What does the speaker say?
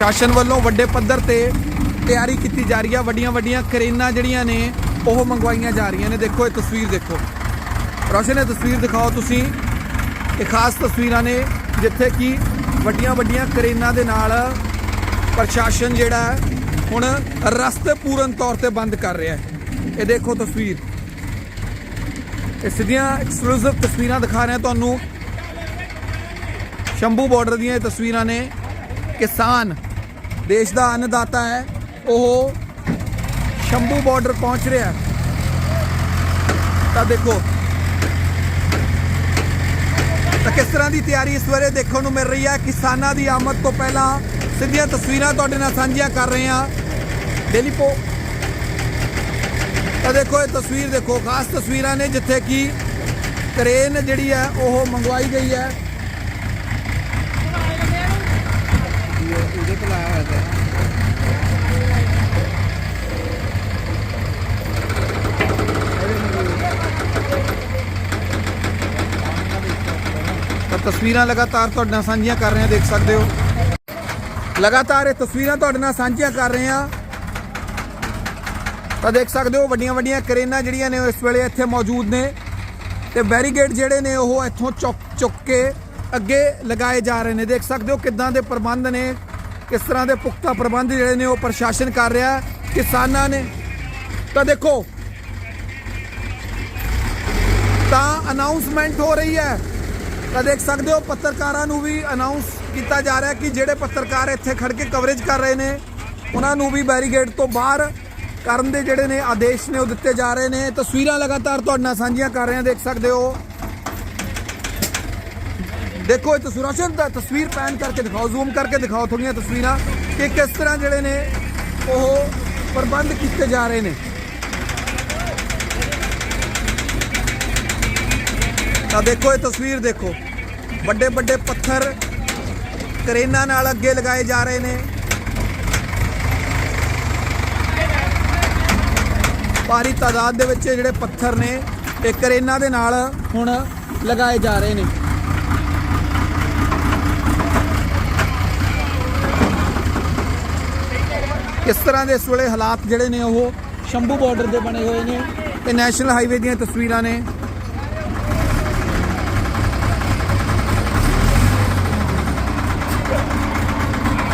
ਪ੍ਰਸ਼ਾਸਨ ਵੱਲੋਂ ਵੱਡੇ ਪੱਧਰ ਤੇ ਤਿਆਰੀ ਕੀਤੀ ਜਾ ਰਹੀ ਆ। ਵੱਡੀਆਂ ਵੱਡੀਆਂ ਕਰੇਨਾਂ ਜਿਹੜੀਆਂ ਨੇ, ਉਹ ਮੰਗਵਾਈਆਂ ਜਾ ਰਹੀਆਂ ਨੇ। ਦੇਖੋ, ਇਹ ਤਸਵੀਰ ਦੇਖੋ। ਰੋਸ਼ਨ, ਇਹ ਤਸਵੀਰ ਦਿਖਾਓ ਤੁਸੀਂ। ਇਹ ਖਾਸ ਤਸਵੀਰਾਂ ਨੇ ਜਿੱਥੇ ਕਿ ਵੱਡੀਆਂ ਵੱਡੀਆਂ ਕਰੇਨਾਂ ਦੇ ਨਾਲ ਪ੍ਰਸ਼ਾਸਨ ਜਿਹੜਾ ਹੁਣ ਰਸਤੇ ਪੂਰਨ ਤੌਰ ਤੇ ਬੰਦ ਕਰ ਰਿਹਾ ਹੈ। ਇਹ ਦੇਖੋ ਤਸਵੀਰ। ਇਹ ਸਿੱਧੀਆਂ ਐਕਸਕਲੂਸਿਵ ਤਸਵੀਰਾਂ ਦਿਖਾ ਰਹੇ ਤੁਹਾਨੂੰ। ਸ਼ੰਭੂ ਬਾਰਡਰ ਦੀਆਂ ਇਹ ਤਸਵੀਰਾਂ ਨੇ। ਕਿਸਾਨ ਦੇਸ਼ ਦਾ ਅੰਨਦਾਤਾ ਹੈ, ਉਹ ਸ਼ੰਭੂ ਬਾਰਡਰ ਪਹੁੰਚ ਰਿਹਾ ਤਾਂ ਦੇਖੋ, ਤਾਂ ਕਿਸ ਤਰ੍ਹਾਂ ਦੀ ਤਿਆਰੀ ਇਸ ਵੇਲੇ ਦੇਖਣ ਨੂੰ ਮਿਲ ਰਹੀ ਹੈ? ਕਿਸਾਨਾਂ ਦੀ ਆਮਦ ਤੋਂ ਪਹਿਲਾਂ ਸਿੱਧੀਆਂ ਤਸਵੀਰਾਂ ਤੁਹਾਡੇ ਨਾਲ ਸਾਂਝੀਆਂ ਕਰ ਰਹੇ ਹਾਂ। ਡੇਲੀ ਪੋ ਤਾਂ ਦੇਖੋ, ਇਹ ਤਸਵੀਰ ਦੇਖੋ, ਖਾਸ ਤਸਵੀਰਾਂ ਨੇ ਜਿੱਥੇ ਕਿ ਕਰੇਨ ਜਿਹੜੀ ਹੈ, ਉਹ ਮੰਗਵਾਈ ਗਈ ਹੈ। ਤਸਵੀਰਾਂ ਲਗਾਤਾਰ ਤੁਹਾਡੇ ਨਾਲ ਸਾਂਝੀਆਂ ਕਰ ਰਹੇ ਹਾਂ, ਦੇਖ ਸਕਦੇ ਹੋ। ਲਗਾਤਾਰ ਇਹ ਤਸਵੀਰਾਂ ਤੁਹਾਡੇ ਨਾਲ ਸਾਂਝੀਆਂ ਕਰ ਰਹੇ ਹਾਂ। ਤਾਂ ਦੇਖ ਸਕਦੇ ਹੋ, ਵੱਡੀਆਂ ਵੱਡੀਆਂ ਕਰੇਨਾਂ ਜਿਹੜੀਆਂ ਨੇ ਉਹ ਇਸ ਵੇਲੇ ਇੱਥੇ ਮੌਜੂਦ ਨੇ ਤੇ ਬੈਰੀਗੇਡ ਜਿਹੜੇ ਨੇ ਉਹ ਇੱਥੋਂ ਚੁੱਕ ਚੁੱਕ ਕੇ ਅੱਗੇ ਲਗਾਏ ਜਾ ਰਹੇ ਨੇ। ਦੇਖ ਸਕਦੇ ਹੋ ਕਿੱਦਾਂ ਦੇ ਪ੍ਰਬੰਧ ਨੇ, ਕਿਸ ਤਰ੍ਹਾਂ ਦੇ ਪੁਖਤਾ ਪ੍ਰਬੰਧ ਜਿਹੜੇ ਨੇ ਉਹ ਪ੍ਰਸ਼ਾਸਨ ਕਰ ਰਿਹਾ, ਕਿਸਾਨਾਂ ਨੇ। ਤਾਂ ਦੇਖੋ, ਤਾਂ ਅਨਾਉਂਸਮੈਂਟ ਹੋ ਰਹੀ ਹੈ। ਤਾਂ ਦੇਖ ਸਕਦੇ ਹੋ ਪੱਤਰਕਾਰਾਂ ਨੂੰ ਵੀ ਅਨਾਉਂਸ ਕੀਤਾ ਜਾ ਰਿਹਾ ਕਿ ਜਿਹੜੇ ਪੱਤਰਕਾਰ ਇੱਥੇ ਖੜ ਕੇ ਕਵਰੇਜ ਕਰ ਰਹੇ ਨੇ, ਉਹਨਾਂ ਨੂੰ ਵੀ ਬੈਰੀਗੇਡ ਤੋਂ ਬਾਹਰ ਕਰਨ ਦੇ ਜਿਹੜੇ ਨੇ ਆਦੇਸ਼ ਨੇ ਉਹ ਦਿੱਤੇ ਜਾ ਰਹੇ ਨੇ। ਤਸਵੀਰਾਂ ਲਗਾਤਾਰ ਤੁਹਾਡੇ ਨਾਲ ਸਾਂਝੀਆਂ ਕਰ ਰਹੇ ਹਾਂ, ਦੇਖ ਸਕਦੇ ਹੋ। ਦੇਖੋ ਇਹ ਤਸਵੀਰਾਂ ਸ਼ਨ ਤਸਵੀਰ ਪੈਨ ਕਰਕੇ ਦਿਖਾਓ ਜ਼ੂਮ ਕਰਕੇ ਦਿਖਾਓ ਥੋੜੀਆਂ ਤਸਵੀਰਾਂ ਕਿ ਕਿਸ ਤਰ੍ਹਾਂ ਜਿਹੜੇ ਨੇ ਉਹ ਪ੍ਰਬੰਧ ਕੀਤੇ ਜਾ ਰਹੇ ਨੇ। ਤਾਂ ਦੇਖੋ ਇਹ ਤਸਵੀਰ ਦੇਖੋ। ਵੱਡੇ ਵੱਡੇ ਪੱਥਰ ਕਰੇਨਾ ਨਾਲ ਅੱਗੇ ਲਗਾਏ ਜਾ ਰਹੇ ਨੇ। ਭਾਰੀ ਤਾਦਾਦ ਦੇ ਵਿੱਚ ਜਿਹੜੇ ਪੱਥਰ ਨੇ, ਇਹ ਕਰੇਨਾ ਦੇ ਨਾਲ ਹੁਣ ਲਗਾਏ ਜਾ ਰਹੇ ਨੇ। ਇਸ ਤਰ੍ਹਾਂ ਦੇ ਇਸ ਵੇਲੇ ਹਾਲਾਤ ਜਿਹੜੇ ਨੇ ਉਹ ਸ਼ੰਭੂ ਬਾਰਡਰ ਦੇ ਬਣੇ ਹੋਏ ਨੇ। ਤੇ ਨੈਸ਼ਨਲ ਹਾਈਵੇ ਦੀਆਂ ਤਸਵੀਰਾਂ ਨੇ।